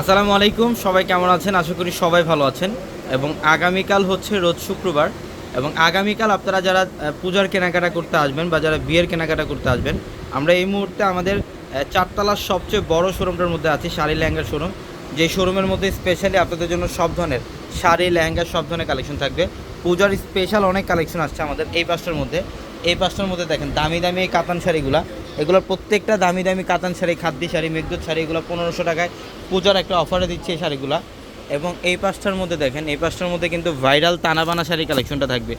আসসালামু আলাইকুম, সবাই কেমন আছেন? আশা করি সবাই ভালো আছেন। এবং আগামীকাল হচ্ছে রোজ শুক্রবার। এবং আগামীকাল আপনারা যারা পূজার কেনাকাটা করতে আসবেন বা যারা বিয়ের কেনাকাটা করতে আসবেন, আমরা এই মুহূর্তে আমাদের চারতলার সবচেয়ে বড় শোরুমটার মধ্যে আছি শাড়ি লেহেঙ্গার শোরুম। যে শোরুমের মধ্যে স্পেশালি আপনাদের জন্য সব ধরনের শাড়ি, লেহেঙ্গা, সব ধরনের কালেকশন থাকবে। পূজার স্পেশাল অনেক কালেকশন আসছে আমাদের এই পাঁচটার মধ্যে। এই পাঁচটার মধ্যে দেখেন দামি দামি এই কাতান শাড়িগুলা। এগুলোর প্রত্যেকটা দামি দামি কাতান শাড়ি, খাদ্যি শাড়ি, মেঘদুত শাড়ি, এগুলো পনেরোশো টাকায়। পূজার একটা অফারে দিচ্ছে এই শাড়িগুলো। এবং এই পাঁচটার মধ্যে দেখেন, এই পাঁচটার মধ্যে কিন্তু ভাইরাল তানাবানা শাড়ি কালেকশনটা থাকবে।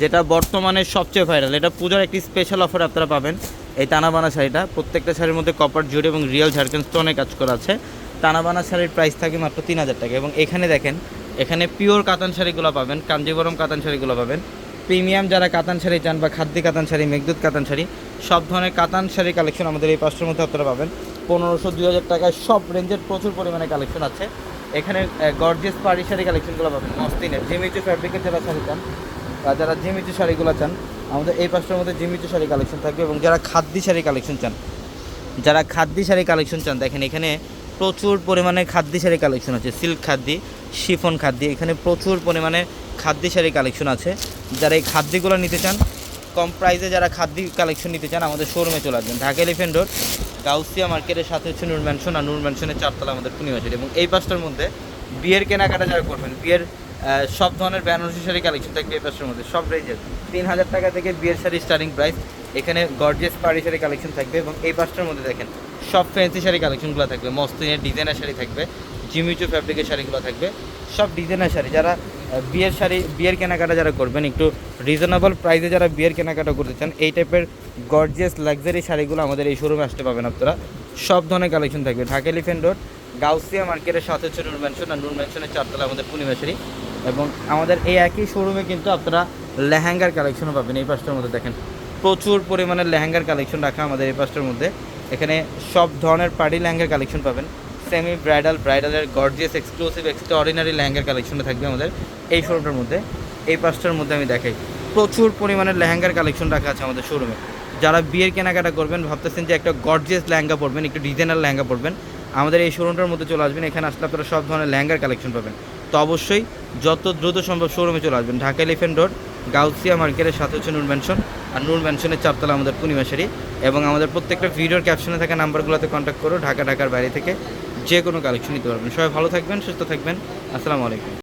যেটা বর্তমানে সবচেয়ে ভাইরাল এটা পূজার একটি স্পেশাল অফার আপনারা পাবেন এই তানাবানা শাড়িটা। প্রত্যেকটা শাড়ির মধ্যে কপার জুড়ি এবং রিয়েল ঝাড়খন্ড স্টোনে কাজ করা আছে। তানাবানা শাড়ির প্রাইস থাকে মাত্র তিন হাজার টাকা। এবং এখানে দেখেন, এখানে পিওর কাতান শাড়িগুলো পাবেন, কাঞ্জিবরম কাতান শাড়িগুলো পাবেন। প্রিমিয়াম যারা কাতান শাড়ি চান বা খাদ্যি কাতান শাড়ি, মেঘদুত কাতান শাড়ি, সব ধরনের কাতান শাড়ি কালেকশন আমাদের এই পাঁচটার মধ্যে আপনারা পাবেন। পনেরোশো, দুই হাজার টাকায় সব রেঞ্জের প্রচুর পরিমাণে কালেকশন আছে। এখানে গর্জিয়াস পাড়ি শাড়ি কালেকশনগুলো পাবেন, মস্তিনের, জিমিচু ফ্যাব্রিকের যারা শাড়ি চান বা যারা জিমিচু শাড়িগুলো চান, আমাদের এই পাঁচটার মধ্যে জিমিচু শাড়ি কালেকশন থাকবে এবং যারা খাদ্যি শাড়ি কালেকশন চান, যারা খাদ্যি শাড়ি কালেকশন চান, দেখেন এখানে প্রচুর পরিমাণে খাদ্যি শাড়ি কালেকশন আছে। সিল্ক খাদ্যি শিফন খাদ্যি, এখানে প্রচুর পরিমাণে খাদ্যি শাড়ি কালেকশন আছে। যারা এই খাদ্যিগুলো নিতে চান, কম প্রাইসে যারা খাদ্যি কালেকশন নিতে চান, আমাদের শোরুমে চলে আসবেন। ঢাকা এলিফেন্ট রোড গাউসিয়া মার্কেটের সাথে হচ্ছে নূর ম্যানশন আর নূর ম্যানশনের চারতলা আমাদের শাড়ি এবং এই পাঁচটার মধ্যে বিয়ের কেনাকাটা যারা করবেন, বিয়ের সব ধরনের বেনারসি শাড়ি কালেকশন থাকবে এই পাঁচটার মধ্যে। সব রেঞ্জের তিন হাজার টাকা থেকে বিয়ের শাড়ি স্টার্টিং প্রাইস এখানে গর্জিয়াস পাড়ি শাড়ি কালেকশন থাকবে। এবং এই পাঁচটার মধ্যে দেখেন সব ফ্যান্সি শাড়ি কালেকশনগুলো থাকবে। মস্তিনের ডিজাইনার শাড়ি থাকবে জিমিচু ফ্যাব্রিকের শাড়িগুলো থাকবে। সব ডিজাইনার শাড়ি। যারা বিয়ের শাড়ি, বিয়ের কেনাকাটা যারা করবেন, একটু রিজনেবল প্রাইসে যারা বিয়ের কেনাকাটা করতে চান, এই টাইপের গর্জিয়াস লাক্সারি শাড়িগুলো আমাদের এই শোরুমে আসতে পাবেন আপনারা। সব ধরনের কালেকশন থাকবে। ঢাকা এলিফেন্ট রোড গাউসিয়া মার্কেটের সাথে হচ্ছে নূর ম্যানশন আর নূর ম্যানশনের চারতলা আমাদের পূর্ণিমা শাড়ি। এবং আমাদের এই একই শোরুমে কিন্তু আপনারা লেহেঙ্গার কালেকশনও পাবেন। এই পাঁচটার মধ্যে দেখেন, প্রচুর পরিমাণে লেহেঙ্গার কালেকশন রাখা আমাদের এই পাঁচটার মধ্যে। এখানে সব ধরনের পার্টি লেহেঙ্গার কালেকশন পাবেন। সেমি ব্রাইডাল ব্রাইডালের গর্জিয়াস এক্সক্লুসিভ এক্সট্রা অর্ডিনারি লেহেঙ্গার কালেকশনটা থাকবে আমাদের এই শোরুমটার মধ্যে। এই পাঁচটার মধ্যে আমি দেখাই। প্রচুর পরিমাণে লেহেঙ্গার কালেকশন রাখা আছে আমাদের শোরুমে যারা বিয়ের কেনাকাটা করবেন, ভাবতেছেন যে একটা গর্জিয়াস লেহেঙ্গা পরবেন, একটু ডিজাইনার লেহেঙ্গা পরবেন, আমাদের এই শোরুমটার মধ্যে চলে আসবেন। এখানে আসলে আপনারা সব ধরনের লেহেঙ্গার কালেকশন পাবেন। তো অবশ্যই যত দ্রুত সম্ভব শোরুমে চলে আসবেন। ঢাকা এলিফেন্ট রোড গাউসিয়া মার্কেটের সাথে হচ্ছে নূর ম্যানশন আর নূর ম্যানশনের চারতলা আমাদের পূর্ণিমাশারি এবং আমাদের প্রত্যেকটা ভিডিওর ক্যাপশনে থাকা নাম্বারগুলোতে কন্ট্যাক্ট করো, ঢাকা, ঢাকার বাইরে থেকে যে কোনো কালেকশন নিতে পারবেন। সবাই ভালো থাকবেন, সুস্থ থাকবেন। আসসালামু আলাইকুম।